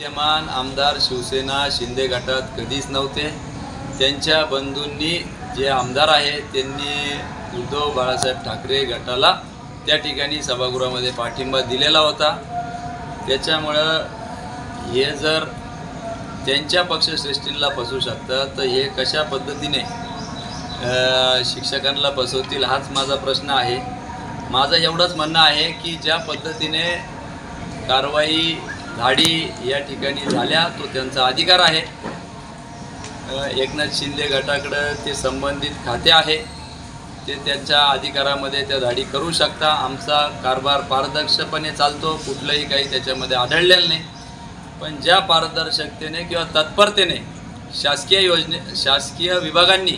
विद्यमान आमदार शिवसेना शिंदे गटात कधीच नव्हते. त्यांच्या बंधूंनी जे आमदार आहे त्यांनी उद्धव बाळासाहेब ठाकरे गटाला त्या ठिकाणी सभागृहामध्ये पाठिंबा दिलेला होता. त्याच्यामुळं हे जर त्यांच्या पक्षश्रेष्ठींना फसू शकतं तर हे कशा पद्धतीने शिक्षकांना फसवतील हाच माझा प्रश्न आहे. माझं एवढंच म्हणणं आहे की ज्या पद्धतीने कारवाई धाडी या ठिकाणी झाल्या तो त्यांचा अधिकार आहे. एकनाथ शिंदे गटाकडं ते संबंधित खाते आहे. ते त्यांच्या अधिकारामध्ये त्या धाडी करू शकता. आमचा कारभार पारदर्शकपणे चालतो कुठलंही काही त्याच्यामध्ये आढळलेलं नाही. पण ज्या पारदर्शकतेने किंवा तत्परतेने शासकीय योजने शासकीय विभागांनी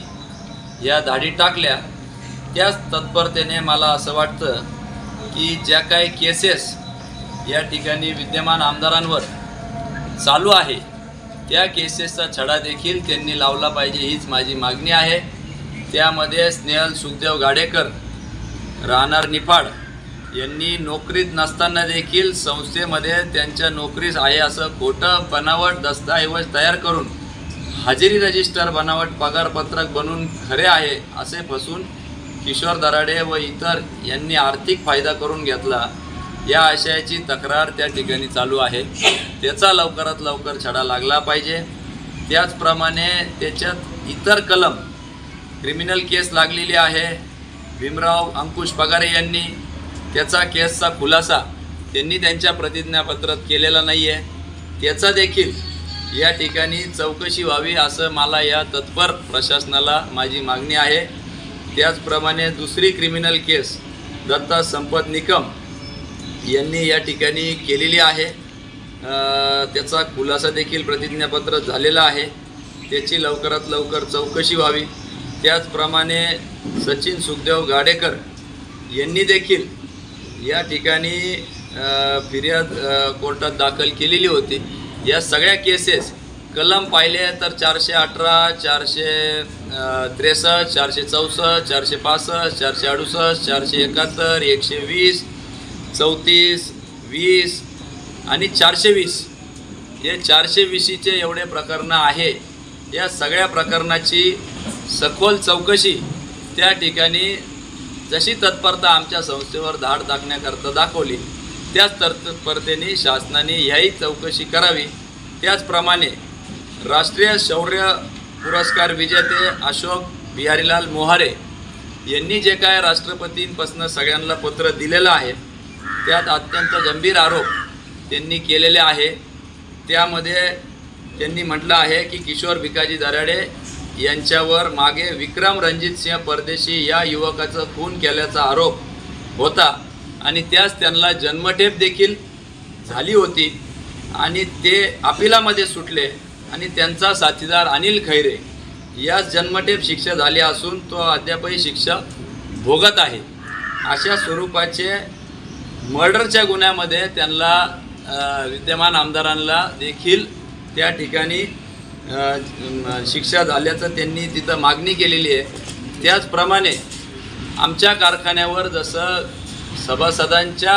या धाडी टाकल्या त्याच तत्परतेने मला असं वाटतं की ज्या काही केसेस या ठिकाणी विद्यमान आमदारांवर चालू आहे. त्या केसेसचा छडा देखील त्यांनी लावला पाहिजे हीच माझी मागणी आहे. त्यामध्ये स्नेहल सुखदेव गाडेकर राहणार निफाड यांनी नोकरीत नसताना देखील संस्थेमध्ये त्यांच्या नोकरीस आहे असं खोटं बनावट दस्तऐवज तयार करून हजेरी रजिस्टर बनावट पगारपत्रक बनून खरे आहे असे फसून किशोर दराडे व इतर यांनी आर्थिक फायदा करून घेतला. या आशयाची तक्रार त्या ठिकाणी चालू आहे. त्याचा लवकरात लवकर छडा लागला पाहिजे. त्याचप्रमाणे त्याच्यात इतर कलम क्रिमिनल केस लागलेली आहे. भीमराव अंकुश पगारे यांनी त्याचा केसचा खुलासा त्यांनी त्यांच्या प्रतिज्ञापत्रात केलेला नाही आहे त्याचा देखील या ठिकाणी चौकशी व्हावी असं मला या तत्पर प्रशासनाला माझी मागणी आहे. त्याचप्रमाणे दुसरी क्रिमिनल केस दत्ता संपत निकम यांनी या ठिकाणी केलेली आहे. त्याचा खुलासा देखील प्रतिज्ञापत्र झालेला आहे. त्याची लवकरात लवकर चौकशी व्हावी. त्याचप्रमाणे सचिन सुखदेव गाडेकर यांनी देखील या ठिकाणी फिर्याद कोर्टात दाखल केलेली होती. या सगळ्या केसेस कलम पाहिले तर चारशे अठरा चारशे त्रेसष्ट चारशे चौसष्ट चारशे पासष्ट चारशे अडुसष्ट चारशे एकाहत्तर एकशे वीस चौतीस वीस आणि चारशे वीस हे चारशे वीसीचे एवढे प्रकरणं आहे. या सगळ्या प्रकरणाची सखोल चौकशी त्या ठिकाणी जशी तत्परता आमच्या संस्थेवर धाड टाकण्याकरता दाखवली त्याच तत्परतेने शासनाने याही चौकशी करावी. त्याचप्रमाणे राष्ट्रीय शौर्य पुरस्कार विजेते अशोक बिहारीलाल मोहारे यांनी जे काय राष्ट्रपतींपासून सगळ्यांना पत्र दिलेलं आहे त्यात अत्यंत गंभीर आरोप त्यांनी केलेले आहे. त्यामध्ये त्यांनी म्हटलं आहे की किशोर भिकाजी दराडे यांच्यावर मागे विक्रम रणजित सिंह परदेशी या युवकाचा खून केल्याचा आरोप होता आणि त्यास त्यांना जन्मठेप देखील झाली होती आणि ते अपिलामध्ये सुटले आणि त्यांचा साथीदार अनिल खैरे यास जन्मठेप शिक्षा झाली असून तो अद्यापही शिक्षा भोगत आहे. अशा स्वरूपाचे मर्डरच्या गुन्ह्यामध्ये त्यांना विद्यमान आमदारांना देखील त्या ठिकाणी शिक्षा झाल्याचं त्यांनी तिथं मागणी केलेली आहे. त्याचप्रमाणे आमच्या कारखान्यावर जसं सभासदांच्या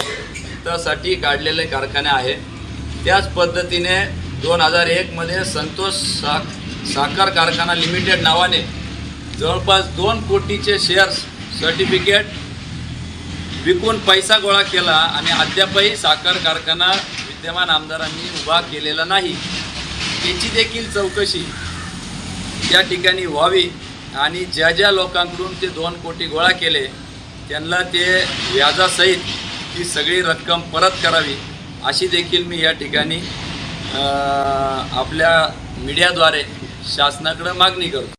हितासाठी काढलेले कारखाने आहे त्याच पद्धतीने दोन हजार एकमध्ये संतोष सा साखर कारखाना लिमिटेड नावाने जवळपास दोन कोटीचे शेअर्स सर्टिफिकेट विकून पैसा गोळा केला आणि अद्यापही साखर कारखाना विद्यमान आमदारांनी उभा केलेला नाही. त्याची देखील चौकशी या ठिकाणी व्हावी आणि ज्या ज्या लोकांकडून ते दोन कोटी गोळा केले त्यांना ते व्याजासहित ती सगळी रक्कम परत करावी अशी देखील मी या ठिकाणी आपल्या मीडियाद्वारे शासनाकडं मागणी करतो.